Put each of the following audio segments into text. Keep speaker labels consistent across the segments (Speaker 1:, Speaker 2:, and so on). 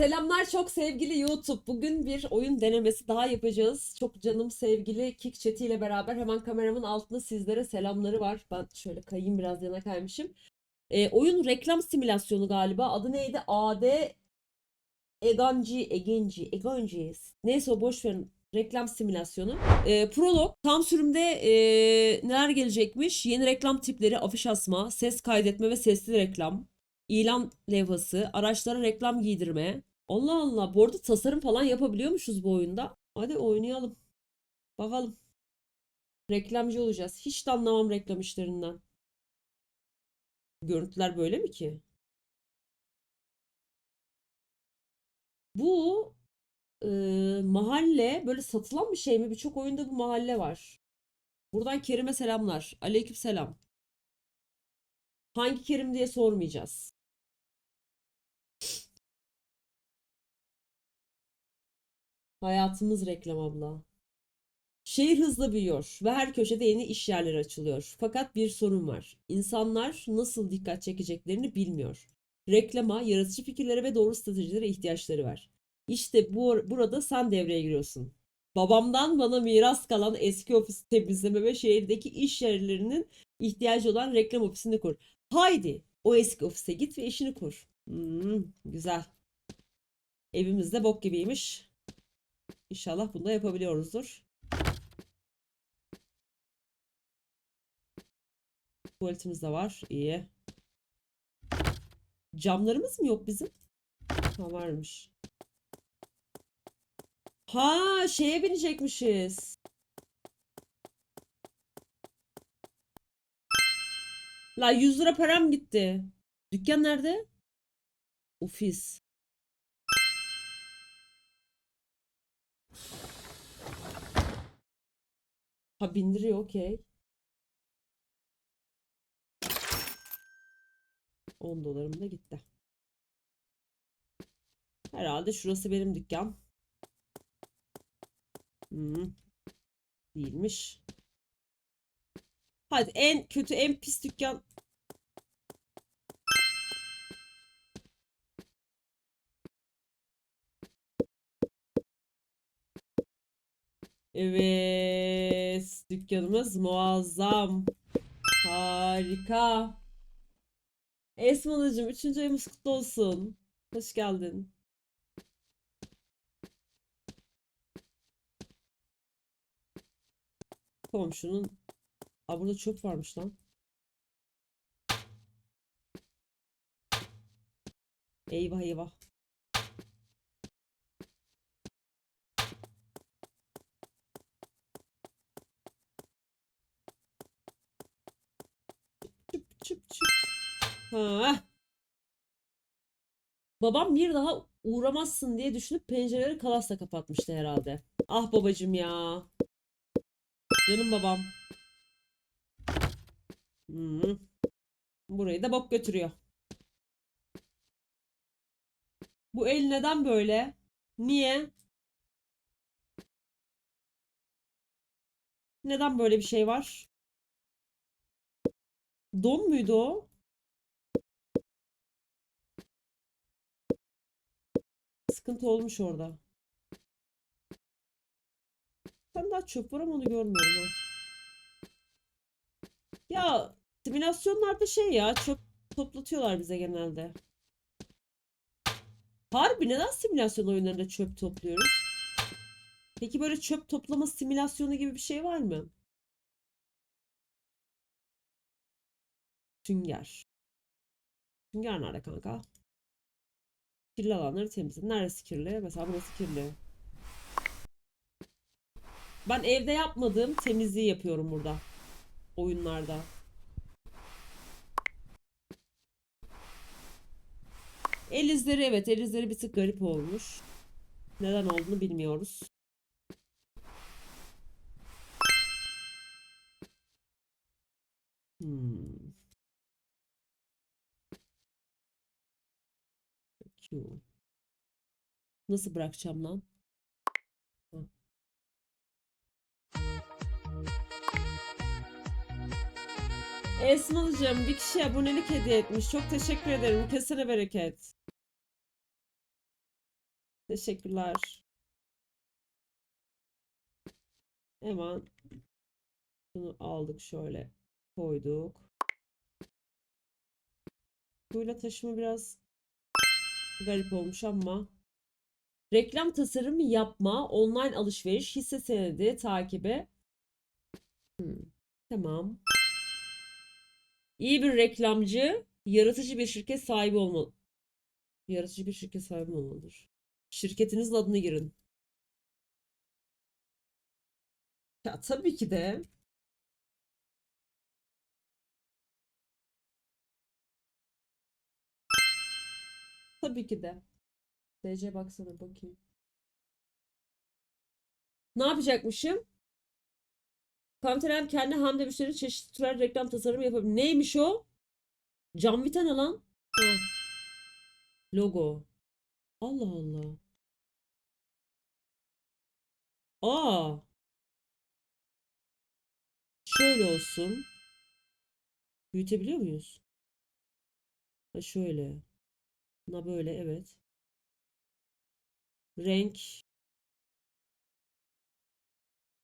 Speaker 1: Selamlar çok sevgili YouTube. Bugün bir oyun denemesi daha yapacağız. Çok canım sevgili Kick Chat'i ile beraber hemen kameramın altında sizlere selamları var. Ben şöyle kayayım biraz yana kaymışım. Ee, oyun reklam simülasyonu galiba. Adı neydi? AD Eganci, Egenci, Eganci. Neyse o boş verin. Reklam simülasyonu. Ee, prolog. Tam sürümde ee, neler gelecekmiş? Yeni reklam tipleri, afiş asma, ses kaydetme ve sesli reklam. İlan levhası, araçlara reklam giydirme. Allah Allah. Bu arada tasarım falan yapabiliyormuşuz bu oyunda. Hadi oynayalım. Bakalım. Reklamcı olacağız. Hiç de anlamam reklam işlerinden. Görüntüler böyle mi ki? Bu e, mahalle böyle satılan bir şey mi? Birçok oyunda bu mahalle var. Buradan Kerim'e selamlar. Aleyküm selam. Hangi Kerim diye sormayacağız. Hayatımız reklam abla. Şehir hızla büyüyor ve her köşede yeni iş yerleri açılıyor. Fakat bir sorun var. İnsanlar nasıl dikkat çekeceklerini bilmiyor. Reklama, yaratıcı fikirlere ve doğru stratejilere ihtiyaçları var. İşte bu, burada sen devreye giriyorsun. Babamdan bana miras kalan eski ofisi temizleme ve şehirdeki iş yerlerinin ihtiyacı olan reklam ofisini kur. Haydi o eski ofise git ve işini kur. Hmm, güzel. Evimiz de bok gibiymiş. İnşallah bunu da yapabiliyoruzdur. Tuvaletimiz de var. İyi. Camlarımız mı yok bizim? Ha varmış. Ha şeye binecekmişiz. La 100 lira param gitti. Dükkan nerede? Ofis. Ha bindiriyor okey. 10 dolarım da gitti. Herhalde şurası benim dükkan. Hmm. Değilmiş. Hadi en kötü en pis dükkan. Evet. Dükkanımız muazzam. Harika. Esma'cığım 3. ayımız kutlu olsun. Hoş geldin. Komşunun... Aa burada çöp varmış lan. Eyvah eyvah. Babam bir daha uğramazsın diye düşünüp pencereleri kalasla kapatmıştı herhalde. Ah babacım ya. Canım babam. Hmm. Burayı da bok götürüyor. Bu el neden böyle? Niye? Neden böyle bir şey var? Don muydu o? Sıkıntı olmuş orada. Ben daha çöp var ama onu görmüyorum ha. Ya simülasyonlarda şey ya çöp toplatıyorlar bize genelde. Harbi neden simülasyon oyunlarında çöp topluyoruz? Peki böyle çöp toplama simülasyonu gibi bir şey var mı? Sünger. Sünger nerede kanka? Kirli alanları temizle. Neresi kirli? Mesela burası kirli. Ben evde yapmadığım temizliği yapıyorum burada. Oyunlarda. El izleri evet el izleri bir tık garip olmuş. Neden olduğunu bilmiyoruz. Hmm. Q. Nasıl bırakacağım lan? Hı. Esma'cığım bir kişi abonelik hediye etmiş. Çok teşekkür ederim. Kesene bereket. Teşekkürler. Hemen bunu aldık şöyle koyduk. Suyla taşıma biraz garip olmuş ama reklam tasarımı yapma, online alışveriş, hisse senedi takibi. Hmm, Tamam. İyi bir reklamcı, yaratıcı bir şirket sahibi olmalı. Yaratıcı bir şirket sahibi olmalıdır. Şirketinizin adını girin. Ya tabii ki de. Tabii ki de. DC baksana bakayım. Ne yapacakmışım? Kanter hem kendi hem de müşteri çeşitli türler reklam tasarımı yapabilir. Neymiş o? Can Vita ne lan? Ha. Logo. Allah Allah. Aa. Şöyle olsun. Büyütebiliyor muyuz? Ha şöyle. Buna böyle evet. Renk.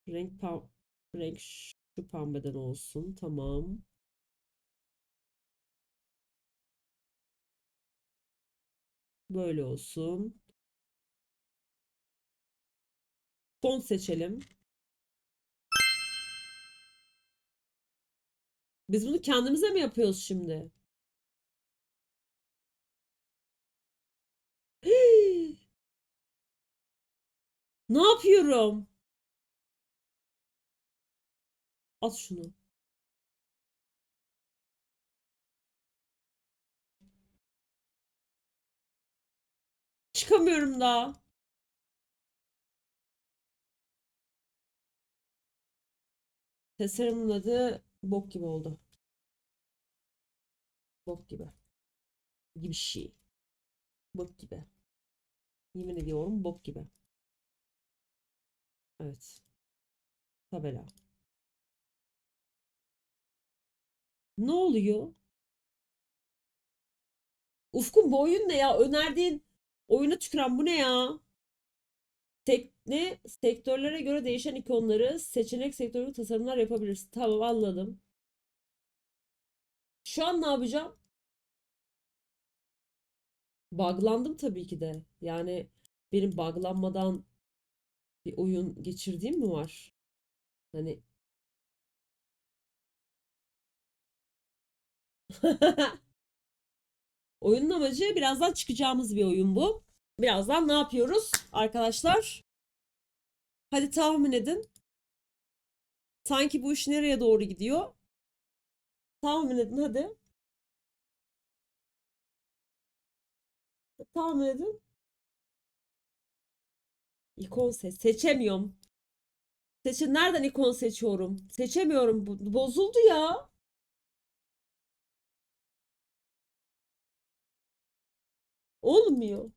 Speaker 1: Renk pam renk şu pembeden olsun. Tamam. Böyle olsun. Font seçelim. Biz bunu kendimize mi yapıyoruz şimdi? Ne yapıyorum? At şunu. Çıkamıyorum daha. Tasarımın adı bok gibi oldu. Bok gibi. Gibi şey. Bok gibi. Yemin ediyorum bok gibi. Evet. Tabela. Ne oluyor? Ufkun bu oyun ne ya? Önerdiğin oyuna tüküren bu ne ya? Tekne sektörlere göre değişen ikonları seçenek sektörü tasarımlar yapabilirsin. Tamam anladım. Şu an ne yapacağım? Buglandım tabii ki de. Yani benim buglanmadan bir oyun geçirdiğim mi var? Hani Oyunun amacı birazdan çıkacağımız bir oyun bu. Birazdan ne yapıyoruz arkadaşlar? Hadi tahmin edin. Sanki bu iş nereye doğru gidiyor? Tahmin edin hadi. Tahmin edin. İkon seç. Seçemiyorum. Seçin. Nereden ikon seçiyorum? Seçemiyorum. Bu- Bozuldu ya. Olmuyor.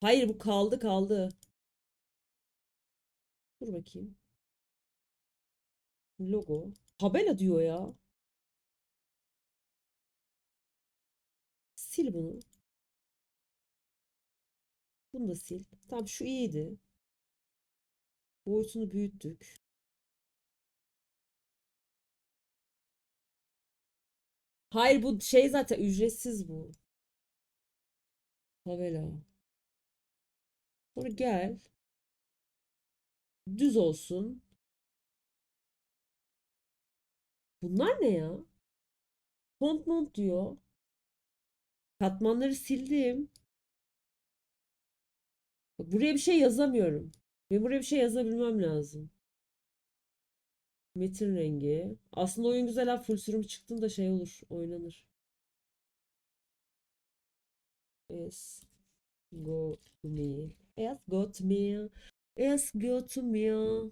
Speaker 1: Hayır bu kaldı kaldı. Dur bakayım. Logo. Tabela diyor ya. Sil bunu. Bunu da sil. Tamam şu iyiydi. Boyutunu büyüttük. Hayır bu şey zaten ücretsiz bu. Tabela. Sonra gel. Düz olsun. Bunlar ne ya? Font mont diyor. Katmanları sildim. Bak buraya bir şey yazamıyorum. Ve buraya bir şey yazabilmem lazım. Metin rengi. Aslında oyun güzel ha. Full sürüm çıktım da şey olur. Oynanır. Yes. Go to meal. Yes, go to meal. Yes, go to meal.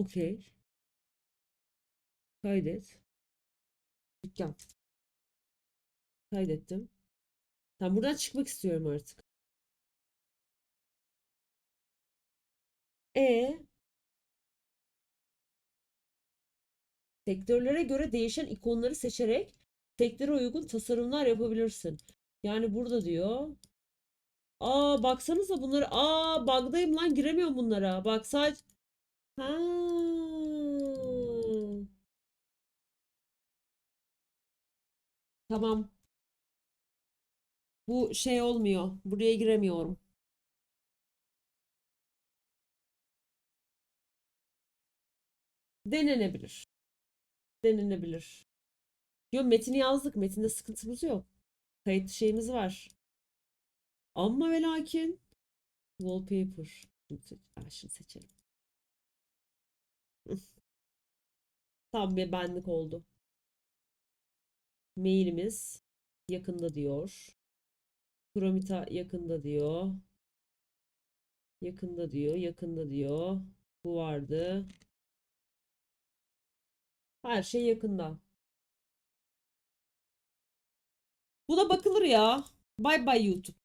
Speaker 1: Okey. Kaydet. Dükkan. Kaydettim. Tamam buradan çıkmak istiyorum artık. E sektörlere göre değişen ikonları seçerek sektöre uygun tasarımlar yapabilirsin. Yani burada diyor. Aa baksanıza bunları. Aa bug'dayım lan giremiyorum bunlara. Bak sadece. Tamam. Bu şey olmuyor. Buraya giremiyorum. Denenebilir. Denenebilir. Yo metini yazdık. Metinde sıkıntımız yok. Kayıtlı şeyimiz var. Ama ve lakin wallpaper. Şimdi, şimdi seçelim. Tam bir benlik oldu. Mailimiz yakında diyor. Promita yakında diyor. Yakında diyor, yakında diyor. Bu vardı. Her şey yakında. Buna bakılır ya. Bay bay YouTube.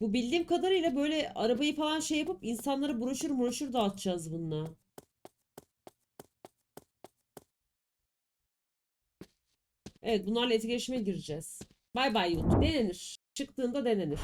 Speaker 1: Bu bildiğim kadarıyla böyle arabayı falan şey yapıp insanlara broşür broşür dağıtacağız bununla. Evet bunlarla etkileşime gireceğiz. Bay bay YouTube. Denenir. Çıktığında denenir.